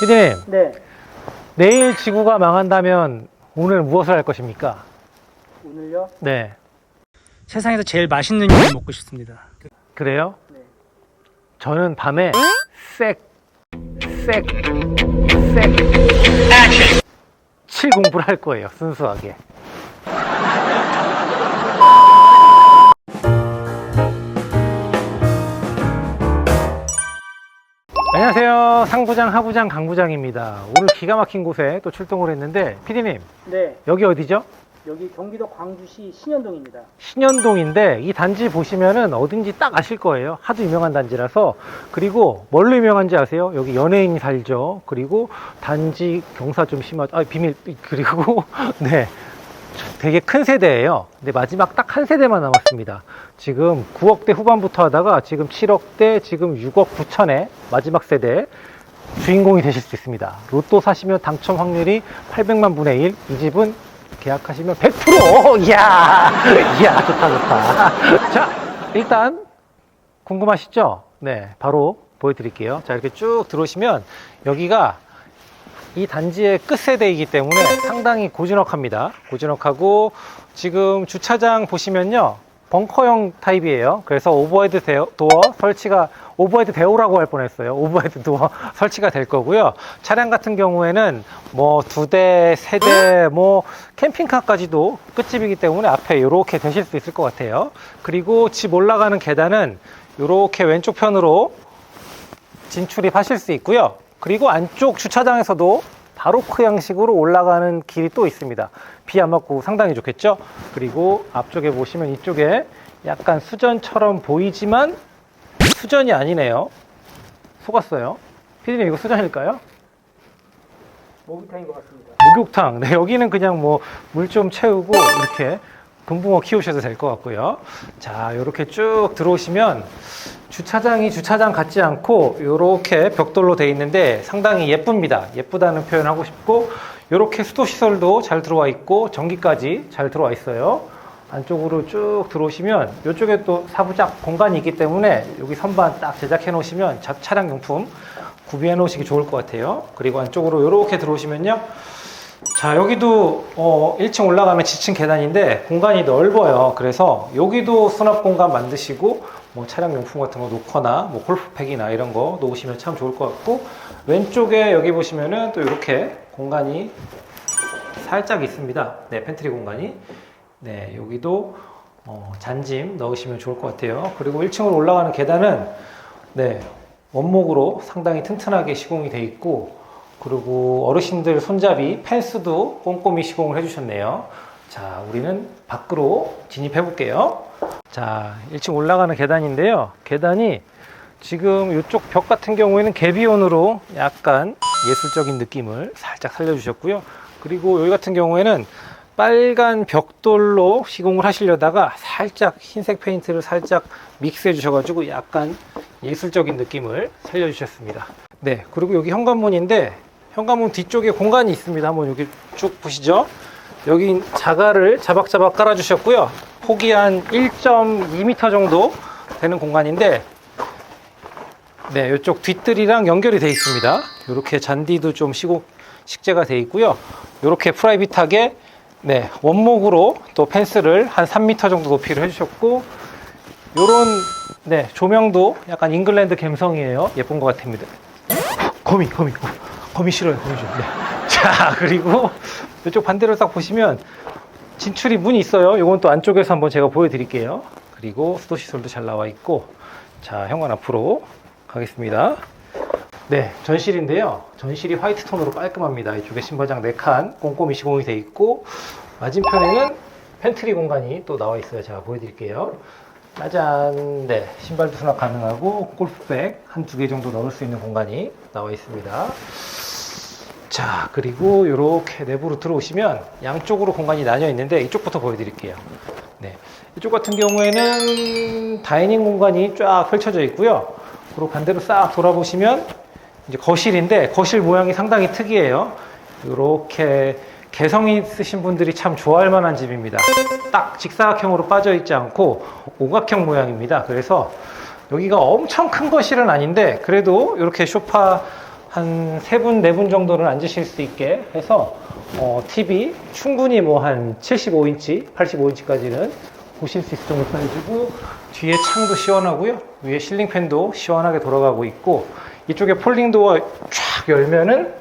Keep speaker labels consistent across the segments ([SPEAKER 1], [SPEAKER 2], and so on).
[SPEAKER 1] 피디님,
[SPEAKER 2] 네.
[SPEAKER 1] 내일 지구가 망한다면 오늘 무엇을 할 것입니까?
[SPEAKER 2] 오늘요?
[SPEAKER 1] 네.
[SPEAKER 2] 세상에서 제일 맛있는 요리 먹고 싶습니다.
[SPEAKER 1] 그래요?
[SPEAKER 2] 네.
[SPEAKER 1] 저는 밤에 색, 색, 색, 칠 공부를 할 거예요. 순수하게. 안녕하세요. 상부장, 하부장, 강부장입니다. 오늘 기가 막힌 곳에 또 출동을 했는데, 피디님,
[SPEAKER 2] 네.
[SPEAKER 1] 여기 어디죠?
[SPEAKER 2] 여기 경기도 광주시 신현동입니다.
[SPEAKER 1] 신현동인데 이 단지 보시면은 어딘지 딱 아실 거예요. 하도 유명한 단지라서. 그리고 뭘로 유명한지 아세요? 여기 연예인이 살죠. 그리고 단지 경사 좀 심하죠. 아, 비밀. 그리고 네. 되게 큰 세대예요. 근데 마지막 딱 한 세대만 남았습니다. 지금 9억대 후반부터 하다가 지금 7억대, 지금 6억 9천에 마지막 세대 주인공이 되실 수 있습니다. 로또 사시면 당첨 확률이 800만 분의 1. 이 집은 계약하시면 100%! 이야! 이야, 좋다, 좋다. 자, 일단, 궁금하시죠? 네, 바로 보여드릴게요. 자, 이렇게 쭉 들어오시면, 여기가 이 단지의 끝세대이기 때문에 상당히 고즈넉합니다. 고즈넉하고, 지금 주차장 보시면요. 벙커형 타입이에요. 그래서 오버헤드 도어 설치가 오버헤드 대오라고 할 뻔했어요. 오버헤드 도어 설치가 될 거고요. 차량 같은 경우에는 뭐 두 대, 세 대, 뭐 캠핑카까지도 끝집이기 때문에 앞에 이렇게 되실 수 있을 것 같아요. 그리고 집 올라가는 계단은 이렇게 왼쪽 편으로 진출입하실 수 있고요. 그리고 안쪽 주차장에서도 바로크 양식으로 올라가는 길이 또 있습니다. 비 안 맞고 상당히 좋겠죠? 그리고 앞쪽에 보시면 이쪽에 약간 수전처럼 보이지만 수전이 아니네요. 속았어요. 피디님 이거 수전일까요?
[SPEAKER 2] 목욕탕인 것 같습니다.
[SPEAKER 1] 목욕탕. 네, 여기는 그냥 뭐 물 좀 채우고 이렇게 금붕어 키우셔도 될 것 같고요. 자, 이렇게 쭉 들어오시면 주차장이 주차장 같지 않고 이렇게 벽돌로 돼 있는데 상당히 예쁩니다. 예쁘다는 표현 하고 싶고 이렇게 수도 시설도 잘 들어와 있고 전기까지 잘 들어와 있어요. 안쪽으로 쭉 들어오시면 이쪽에 또 사부작 공간이 있기 때문에 여기 선반 딱 제작해 놓으시면 자- 차량 용품 구비해 놓으시기 좋을 것 같아요. 그리고 안쪽으로 이렇게 들어오시면요. 자, 여기도 어, 1층 올라가면 지층 계단인데 공간이 넓어요. 그래서 여기도 수납 공간 만드시고 뭐 차량 용품 같은 거 놓거나 뭐 골프팩이나 이런 거 놓으시면 참 좋을 것 같고 왼쪽에 여기 보시면은 또 이렇게 공간이 살짝 있습니다. 네, 팬트리 공간이. 네, 여기도 어, 잔짐 넣으시면 좋을 것 같아요. 그리고 1층으로 올라가는 계단은 네, 원목으로 상당히 튼튼하게 시공이 돼 있고 그리고 어르신들 손잡이 펜스도 꼼꼼히 시공을 해주셨네요. 자, 우리는 밖으로 진입해 볼게요. 자, 1층 올라가는 계단인데요. 계단이 지금 이쪽 벽 같은 경우에는 개비온으로 약간 예술적인 느낌을 살짝 살려주셨고요. 그리고 여기 같은 경우에는 빨간 벽돌로 시공을 하시려다가 살짝 흰색 페인트를 살짝 믹스해 주셔가지고 약간 예술적인 느낌을 살려주셨습니다. 네, 그리고 여기 현관문인데 현관문 뒤쪽에 공간이 있습니다. 한번 여기 쭉 보시죠. 여기 자갈을 자박자박 깔아주셨고요. 폭이 한 1.2m 정도 되는 공간인데 네, 이쪽 뒷뜰이랑 연결이 되어 있습니다. 이렇게 잔디도 좀 시고 식재가 되어 있고요. 이렇게 프라이빗하게 네, 원목으로 또 펜스를 한 3m 정도 높이를 해주셨고 요런 네, 조명도 약간 잉글랜드 감성이에요. 예쁜 것 같습니다. 거미, 거미, 어, 거미 싫어요. 거미 싫어요. 네. 자, 그리고 이쪽 반대로 딱 보시면 진출이 문이 있어요. 이건 또 안쪽에서 한번 제가 보여드릴게요. 그리고 수도 시설도 잘 나와 있고, 자 현관 앞으로 가겠습니다. 네, 전실인데요. 전실이 화이트 톤으로 깔끔합니다. 이쪽에 신발장 4칸 꼼꼼히 시공이 되어 있고, 맞은편에는 팬트리 공간이 또 나와 있어요. 제가 보여드릴게요. 짜잔, 네, 신발도 수납 가능하고 골프백 한 두 개 정도 넣을 수 있는 공간이 나와 있습니다. 자, 그리고 이렇게 내부로 들어오시면 양쪽으로 공간이 나뉘어 있는데 이쪽부터 보여드릴게요. 네, 이쪽 같은 경우에는 다이닝 공간이 쫙 펼쳐져 있고요. 그리고 반대로 싹 돌아보시면 이제 거실인데 거실 모양이 상당히 특이해요. 이렇게 개성 있으신 분들이 참 좋아할 만한 집입니다. 딱 직사각형으로 빠져 있지 않고 오각형 모양입니다. 그래서 여기가 엄청 큰 거실은 아닌데 그래도 이렇게 소파 한 세 분, 네 분 정도는 앉으실 수 있게 해서 어, TV 충분히 뭐 한 75인치, 85인치까지는 보실 수 있을 정도 사이즈고 뒤에 창도 시원하고요. 위에 실링팬도 시원하게 돌아가고 있고 이쪽에 폴딩도어 쫙 열면은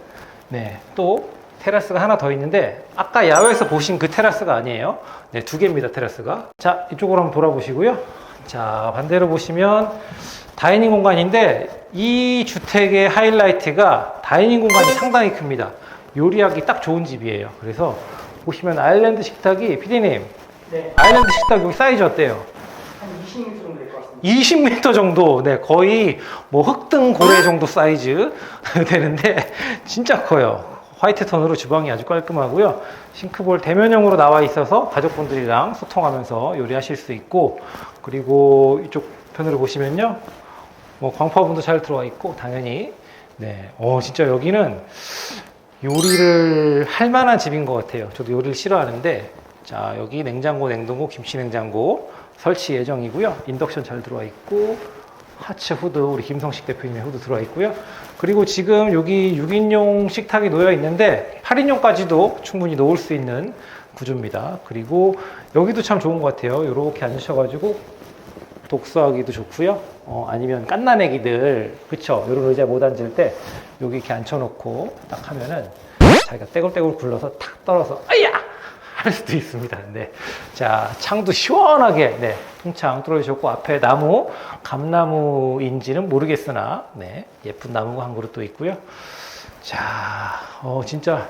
[SPEAKER 1] 네, 또 테라스가 하나 더 있는데 아까 야외에서 보신 그 테라스가 아니에요. 네, 두 개입니다, 테라스가. 자, 이쪽으로 한번 돌아보시고요. 자, 반대로 보시면 다이닝 공간인데 이 주택의 하이라이트가 다이닝 공간이 상당히 큽니다. 요리하기 딱 좋은 집이에요. 그래서 보시면 아일랜드 식탁이 피디님
[SPEAKER 2] 네.
[SPEAKER 1] 아일랜드 식탁 여기 사이즈 어때요?
[SPEAKER 2] 한 20m 정도 될 것 같습니다.
[SPEAKER 1] 20m 정도, 네, 거의 뭐 흑등 고래 정도 사이즈 되는데 진짜 커요. 화이트 톤으로 주방이 아주 깔끔하고요. 싱크볼 대면형으로 나와 있어서 가족분들이랑 소통하면서 요리하실 수 있고 그리고 이쪽 편으로 보시면요. 뭐 광파분도 잘 들어와 있고 당연히 네, 어 진짜 여기는 요리를 할 만한 집인 것 같아요. 저도 요리를 싫어하는데 자 여기 냉장고, 냉동고, 김치 냉장고 설치 예정이고요. 인덕션 잘 들어와 있고 하츠 후드 우리 김성식 대표님의 후드 들어와 있고요. 그리고 지금 여기 6인용 식탁이 놓여 있는데 8인용까지도 충분히 놓을 수 있는 구조입니다. 그리고 여기도 참 좋은 것 같아요. 이렇게 앉으셔가지고 독서하기도 좋고요. 어, 아니면 깐난애기들 그쵸? 이런 의자에 못 앉을 때 여기 이렇게 앉혀놓고 딱 하면은 자기가 떼굴떼굴 굴러서 탁 떨어서 아야 할 수도 있습니다. 네. 자 창도 시원하게 네 통창 뚫어주셨고 앞에 나무 감나무인지는 모르겠으나 네 예쁜 나무가 한 그릇 또 있고요. 자 어, 진짜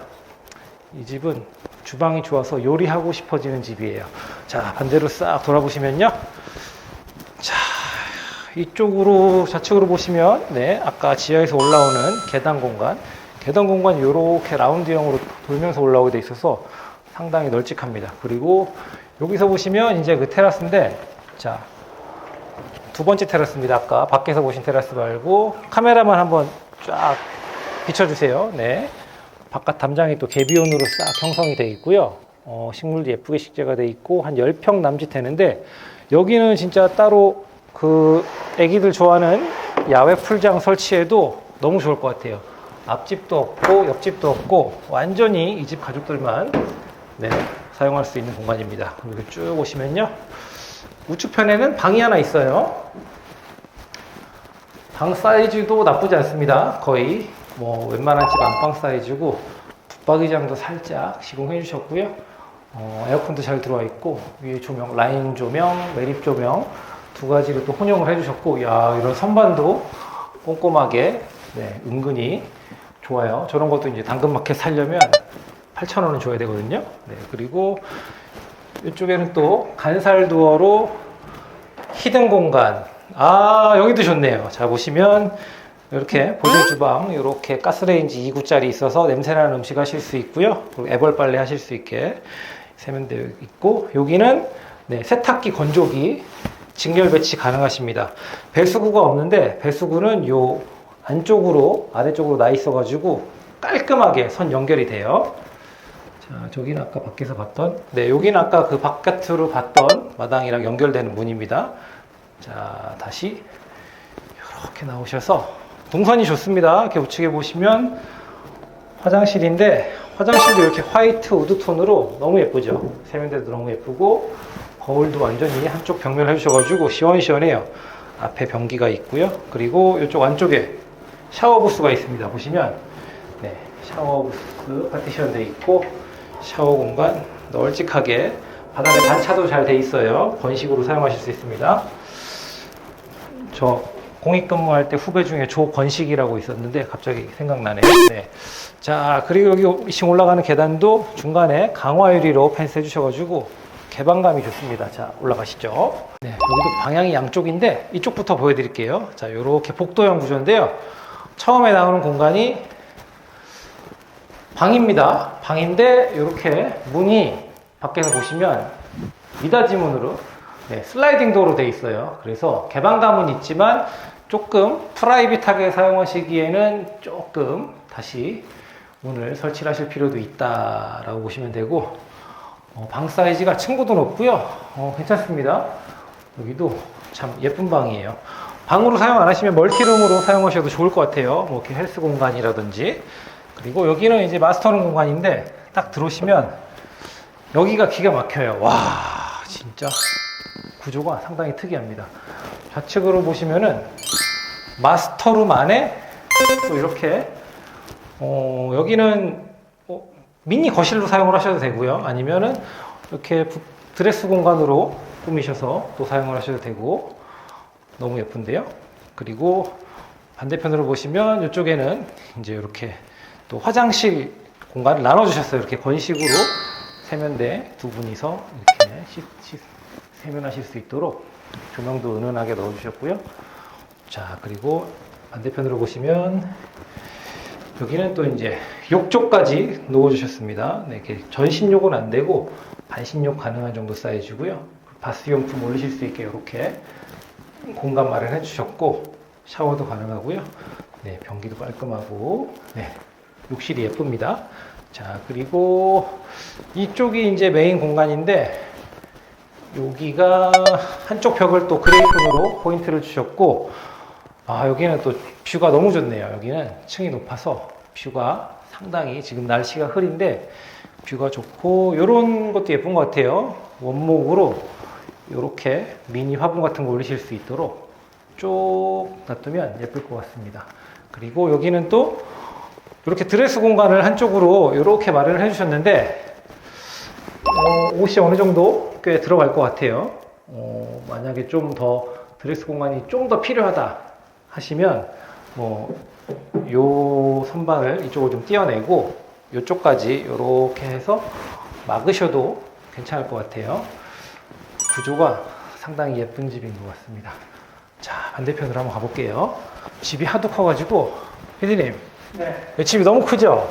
[SPEAKER 1] 이 집은 주방이 좋아서 요리하고 싶어지는 집이에요. 자 반대로 싹 돌아보시면요. 자, 이쪽으로 좌측으로 보시면 네, 아까 지하에서 올라오는 계단 공간. 계단 공간이 이렇게 라운드형으로 돌면서 올라오게 돼 있어서 상당히 널찍합니다. 그리고 여기서 보시면 이제 그 테라스인데 자, 두 번째 테라스입니다. 아까 밖에서 보신 테라스 말고 카메라만 한번 쫙 비춰주세요. 네. 바깥 담장이 또 개비온으로 싹 형성이 되어 있고요. 어, 식물도 예쁘게 식재가 되어 있고 한 10평 남짓 되는데 여기는 진짜 따로 그 애기들 좋아하는 야외 풀장 설치해도 너무 좋을 것 같아요. 앞집도 없고 옆집도 없고 완전히 이 집 가족들만 네, 사용할 수 있는 공간입니다. 여기 쭉 오시면요. 우측편에는 방이 하나 있어요. 방 사이즈도 나쁘지 않습니다. 거의 뭐 웬만한 집 안방 사이즈고 붙박이장도 살짝 시공해 주셨고요. 어, 에어컨도 잘 들어와 있고 위에 조명 라인 조명, 매립 조명 두 가지를 또 혼용을 해주셨고 야 이런 선반도 꼼꼼하게 네, 은근히 좋아요. 저런 것도 이제 당근마켓 살려면 8,000원은 줘야 되거든요. 네, 그리고 이쪽에는 또 간살 도어로 히든 공간. 아, 여기도 좋네요. 자, 보시면 이렇게 보조 주방, 이렇게 가스레인지 2구짜리 있어서 냄새나는 음식 하실 수 있고요. 그리고 애벌 빨래 하실 수 있게 세면대 있고, 여기는 네, 세탁기 건조기 직렬 배치 가능하십니다. 배수구가 없는데 배수구는 요 안쪽으로 아래쪽으로 나 있어 가지고 깔끔하게 선 연결이 돼요. 자, 저기는 아까 밖에서 봤던, 네, 여기는 아까 그 바깥으로 봤던 마당이랑 연결되는 문입니다. 자, 다시 이렇게 나오셔서 동선이 좋습니다. 이렇게 우측에 보시면 화장실인데 화장실도 이렇게 화이트 우드 톤으로 너무 예쁘죠. 세면대도 너무 예쁘고 거울도 완전히 한쪽 벽면 해주셔가지고 시원시원해요. 앞에 변기가 있고요. 그리고 이쪽 안쪽에 샤워 부스가 있습니다. 보시면 네, 샤워 부스 파티션 돼 있고 샤워 공간 널찍하게 바닥에 단차도 잘 돼 있어요. 건식으로 사용하실 수 있습니다. 저 공익 근무할 때 후배 중에 조건식이라고 있었는데 갑자기 생각나네요. 네. 자 그리고 여기 2층 올라가는 계단도 중간에 강화 유리로 펜스 해주셔가지고 개방감이 좋습니다. 자 올라가시죠. 네, 여기도 방향이 양쪽인데 이쪽부터 보여드릴게요. 자 이렇게 복도형 구조인데요. 처음에 나오는 공간이 방입니다. 방인데 이렇게 문이 밖에서 보시면 미닫이 문으로 네, 슬라이딩 도어로 되어 있어요. 그래서 개방감은 있지만 조금 프라이빗하게 사용하시기에는 조금 다시 문을 설치를 하실 필요도 있다라고 보시면 되고 어, 방 사이즈가 층고도 높고요. 어, 괜찮습니다. 여기도 참 예쁜 방이에요. 방으로 사용 안 하시면 멀티룸으로 사용하셔도 좋을 것 같아요. 뭐 이렇게 헬스 공간이라든지. 그리고 여기는 이제 마스터룸 공간인데 딱 들어오시면 여기가 기가 막혀요. 와, 진짜 구조가 상당히 특이합니다. 좌측으로 보시면은 마스터룸 안에 또 이렇게 어, 여기는 어, 미니 거실로 사용을 하셔도 되고요. 아니면은 이렇게 부- 드레스 공간으로 꾸미셔서 또 사용을 하셔도 되고 너무 예쁜데요. 그리고 반대편으로 보시면 이쪽에는 이제 이렇게 또 화장실 공간을 나눠주셨어요. 이렇게 건식으로 세면대 두 분이서 이렇게 씻, 씻- 세면하실 수 있도록 조명도 은은하게 넣어주셨고요. 자, 그리고 반대편으로 보시면 여기는 또 이제 욕조까지 놓아주셨습니다. 네, 이렇게 전신욕은 안 되고 반신욕 가능한 정도 사이즈고요. 바스용품 올리실 수 있게 이렇게 공간 마련해 주셨고 샤워도 가능하고요. 네, 변기도 깔끔하고 네, 욕실이 예쁩니다. 자, 그리고 이쪽이 이제 메인 공간인데 여기가 한쪽 벽을 또 그레이톤으로 포인트를 주셨고 아 여기는 또 뷰가 너무 좋네요. 여기는 층이 높아서 뷰가 상당히 지금 날씨가 흐린데 뷰가 좋고 이런 것도 예쁜 것 같아요. 원목으로 이렇게 미니 화분 같은 거 올리실 수 있도록 쭉 놔두면 예쁠 것 같습니다. 그리고 여기는 또 이렇게 드레스 공간을 한쪽으로 이렇게 마련을 해주셨는데 어, 옷이 어느 정도 꽤 들어갈 것 같아요. 어, 만약에 좀 더 드레스 공간이 좀 더 필요하다 하시면 뭐요 선반을 이쪽으로 좀 띄어내고 이쪽까지 이렇게 해서 막으셔도 괜찮을 것 같아요. 구조가 상당히 예쁜 집인 것 같습니다. 자 반대편으로 한번 가볼게요. 집이 하도 커가지고 피디님
[SPEAKER 2] 네,
[SPEAKER 1] 이 집이 너무 크죠?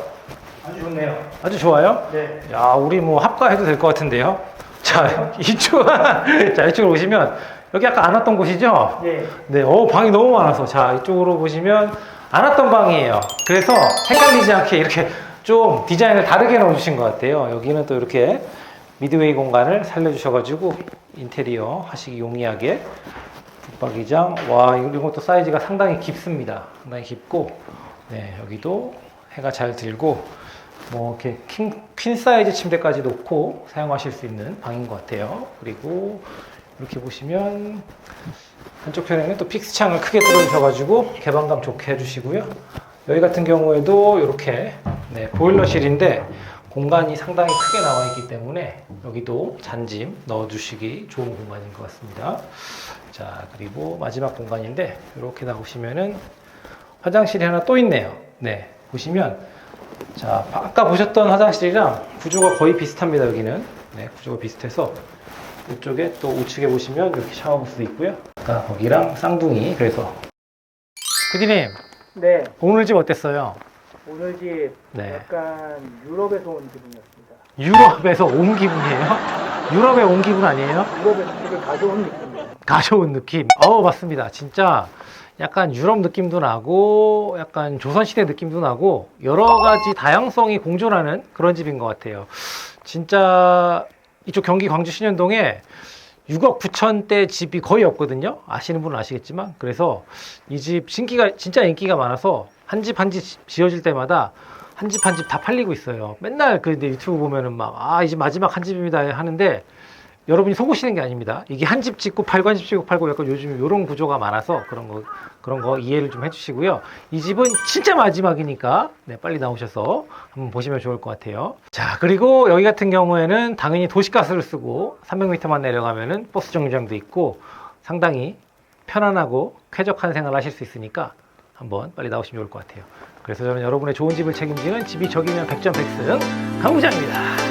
[SPEAKER 2] 아주 좋네요.
[SPEAKER 1] 아주 좋아요?
[SPEAKER 2] 네,
[SPEAKER 1] 야, 우리 뭐 합가해도 될 것 같은데요? 자, 이쪽, 자, 이쪽으로 보시면, 여기 아까 안 왔던 곳이죠?
[SPEAKER 2] 네,
[SPEAKER 1] 네, 어, 방이 너무 많아서. 자, 이쪽으로 보시면, 안 왔던 방이에요. 그래서 헷갈리지 않게 이렇게 좀 디자인을 다르게 넣어주신 것 같아요. 여기는 또 이렇게 미드웨이 공간을 살려주셔가지고, 인테리어 하시기 용이하게. 붙박이장, 와, 이런 것도 사이즈가 상당히 깊습니다. 상당히 깊고, 네, 여기도 해가 잘 들고, 뭐 이렇게 킹, 퀸 사이즈 침대까지 놓고 사용하실 수 있는 방인 것 같아요. 그리고 이렇게 보시면 한쪽 편에는 또 픽스 창을 크게 뚫어주셔가지고 개방감 좋게 해주시고요. 여기 같은 경우에도 이렇게 네, 보일러실인데 공간이 상당히 크게 나와 있기 때문에 여기도 잔짐 넣어주시기 좋은 공간인 것 같습니다. 자 그리고 마지막 공간인데 이렇게 나오시면은 화장실이 하나 또 있네요. 네 보시면 자, 아까 보셨던 화장실이랑 구조가 거의 비슷합니다, 여기는. 네, 구조가 비슷해서 이쪽에 또 우측에 보시면 이렇게 샤워부스도 있고요. 아까 거기랑 쌍둥이, 그래서. 그디님,
[SPEAKER 2] 네.
[SPEAKER 1] 오늘 집 어땠어요?
[SPEAKER 2] 오늘 집
[SPEAKER 1] 네.
[SPEAKER 2] 약간 유럽에서 온 기분이었습니다.
[SPEAKER 1] 유럽에서 온 기분이에요? 유럽에 온 기분 아니에요?
[SPEAKER 2] 유럽에서 집을 가져온 느낌이에요.
[SPEAKER 1] 가져온 느낌. 어, 맞습니다. 진짜 약간 유럽 느낌도 나고, 약간 조선시대 느낌도 나고, 여러 가지 다양성이 공존하는 그런 집인 것 같아요. 진짜 이쪽 경기 광주 신현동에 6억 9천대 집이 거의 없거든요. 아시는 분은 아시겠지만. 그래서 이 집 신기가, 진짜 인기가 많아서 한 집 한 집 지어질 때마다 한 집 한 집 다 팔리고 있어요. 맨날 그 이제 유튜브 보면은 막, 아, 이 집 마지막 한 집입니다 하는데 여러분이 속으시는 게 아닙니다. 이게 한 집 짓고 팔고 한 집 짓고 팔고 약간 요즘 이런 구조가 많아서 그런 거 그런 거 이해를 좀 해주시고요. 이 집은 진짜 마지막이니까 네, 빨리 나오셔서 한번 보시면 좋을 것 같아요. 자 그리고 여기 같은 경우에는 당연히 도시가스를 쓰고 300m만 내려가면은 버스 정류장도 있고 상당히 편안하고 쾌적한 생활을 하실 수 있으니까 한번 빨리 나오시면 좋을 것 같아요. 그래서 저는 여러분의 좋은 집을 책임지는 집이 저기면 백전 백승 강부장입니다.